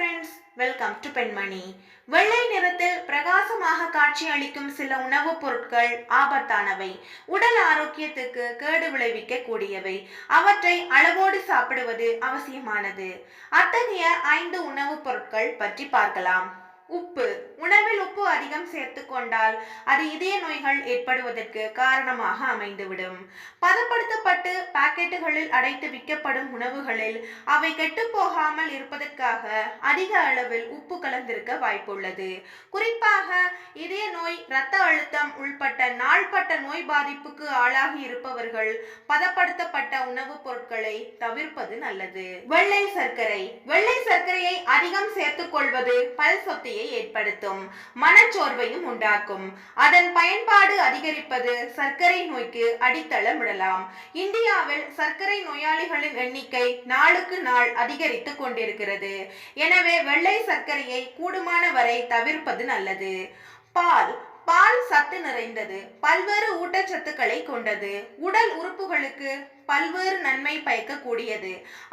Friends welcome to பெண்மணி வெள்ளை நிறத்தில் பிரகாசமாக காட்சி அளிக்கும் சில உணவுப் பொருட்கள் ஆபத்தானவை. உடல் ஆரோக்கியத்துக்கு கேடு விளைவிக்க கூடியவை அவற்றை அளவோடு சாப்பிடுவது அவசியமானது. அத்தகைய ஐந்து உணவுப் பொருட்கள் பற்றி பார்க்கலாம். உப்பு. உணவில் உப்பு அதிகம் சேர்த்து கொண்டால் அது இதய நோய்கள் ஏற்படுவதற்கு காரணமாக அமைந்துவிடும். பதப்படுத்தப்பட்டு பாக்கெட்டுகளில் அடைத்து விற்கப்படும் உணவுகளில் அவை கெட்டுப் போகாமல் இருப்பதற்காக அதிக அளவில் உப்பு கலந்திருக்க வாய்ப்புள்ளது. குறிப்பாக இதய நோய் இரத்த அழுத்தம் உள்பட்ட நாள்பட்ட நோய் பாதிப்புக்கு ஆளாகி இருப்பவர்கள் பதப்படுத்தப்பட்ட உணவுப் பொருட்களை தவிர்ப்பது நல்லது. வெள்ளை சர்க்கரை. வெள்ளை சர்க்கரையை அதிகம் சேர்த்துக் கொள்வது பல் சொத்தையை ஏற்படுத்தும். மனச்சோர்வையும் உண்டாக்கும். அதன் பயன்பாடு அதிகரிப்பது சர்க்கரை நோய்க்கு அடித்தளமிடலாம். இந்தியாவில் சர்க்கரை நோயாளிகளின் எண்ணிக்கை நாளுக்கு நாள் அதிகரித்து கொண்டிருக்கிறது. எனவே வெள்ளை சர்க்கரையை கூடுமான வரை தவிர்ப்பது நல்லது. பால் சத்து நிறைந்தது. பல்வேறு ஊட்டச்சத்துக்களை கொண்டது. உடல் உறுப்புகளுக்கு பல்வேறு நன்மை பயக்கக்கூடியது.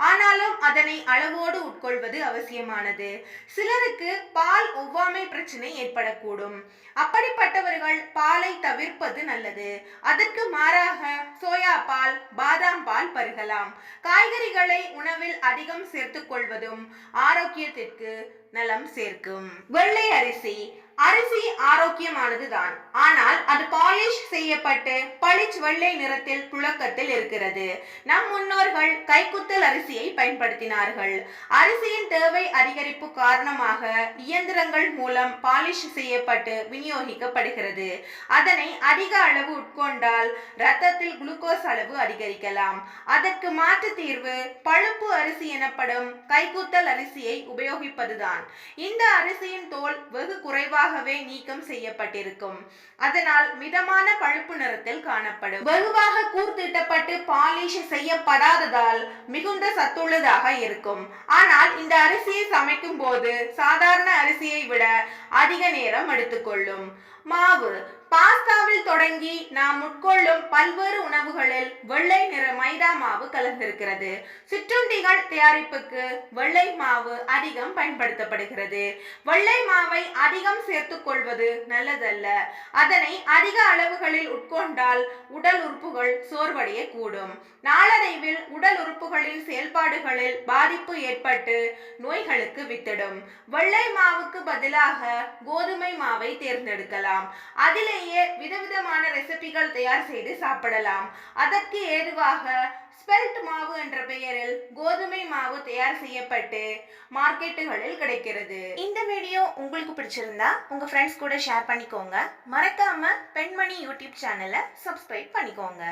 ஆனாலும் அதனை அளவோடு உட்கொள்வது அவசியமானது. சிலருக்கு பால் ஒவ்வாமை பிரச்சனை ஏற்படக்கூடும். அப்படிப்பட்டவர்கள் பாலை தவிர்ப்பது நல்லது. அதற்கு மாறாக சோயா பால் பாதாம் பால் பருகலாம். காய்கறிகளை உணவில் அதிகம் சேர்த்துக் கொள்வதும் ஆரோக்கியத்திற்கு நலம் சேர்க்கும். வெள்ளை அரிசி அரிசி ஆரோக்கியமானதுதான். ஆனால் அது பாலிஷ் செய்யப்பட்டு பளிச் வெள்ளை நிறத்தில் புழக்கத்தில் இருக்கிறது. நம் முன்னோர்கள் கைக்குத்தல் அரிசியை பயன்படுத்தினார்கள். அரிசியின் தேவை அதிகரிப்பு காரணமாக இயந்திரங்கள் மூலம் பாலிஷ் செய்யப்பட்டு விநியோகிக்கப்படுகிறது. அதனை அதிக அளவு உட்கொண்டால் ரத்தத்தில் குளுக்கோஸ் அளவு அதிகரிக்கலாம். அதற்கு மாற்று தீர்வு பழுப்பு அரிசி எனப்படும் கைக்குத்தல் அரிசியை உபயோகிப்பதுதான். இந்த அரிசியின் தோல் வெகு குறைவாக குறைவாகவே நீக்கம் செய்யப்பட்டிருக்கும். அதனால் மிதமான பழுப்பு நிறத்தில் காணப்படும். வெகுவாக கூர்த்திட்டப்பட்டு பாலிஷ் செய்யப்படாததால் மிகுந்த சத்துள்ளதாக இருக்கும். ஆனால் இந்த அரிசியை சமைக்கும் போது சாதாரண அரிசியை விட அதிக நேரம் எடுத்துக்கொள்ளும். மாவு பாஸ்தாவில் தொடங்கி நாம் உட்கொள்ளும் பல்வேறு உணவுகளில் வெள்ளை நிற மைதா மாவு கலந்திருக்கிறது. சிற்றுண்டிகள் தயாரிப்புக்கு வெள்ளை மாவு அதிகம் பயன்படுத்தப்படுகிறது. வெள்ளை மாவை அதிகம் சேர்த்துக் கொள்வது நல்லதல்ல. அதனை அதிக அளவுகளில் உட்கொண்டால் உடல் உறுப்புகள் சோர்வடைய கூடும் நாளடைவில் உடல் உறுப்புகளின் செயல்பாடுகளில் பாதிப்பு ஏற்பட்டு நோய்களுக்கு வித்திடும். வெள்ளை மாவுக்கு பதிலாக கோதுமை மாவை தேர்ந்தெடுக்கலாம். அதிலே வீட்டிலேயே விதவிதமான ரெசிபிகள் தயார் செய்து சாப்பிடலாம். அதற்கு ஏதுவாக ஸ்பெல்ட் மாவு என்ற பெயரில் கோதுமை மாவு தயார் செய்யப்பட்டு மார்க்கெட்டுகளில் கிடைக்கிறது. இந்த வீடியோ உங்களுக்கு பிடிச்சிருந்தா உங்க ஃப்ரெண்ட்ஸ் கூட ஷேர் பண்ணிக்கோங்க. மறக்காம பெண்மணி யூடியூப் சேனலை சப்ஸ்கிரைப் பண்ணிக்கோங்க.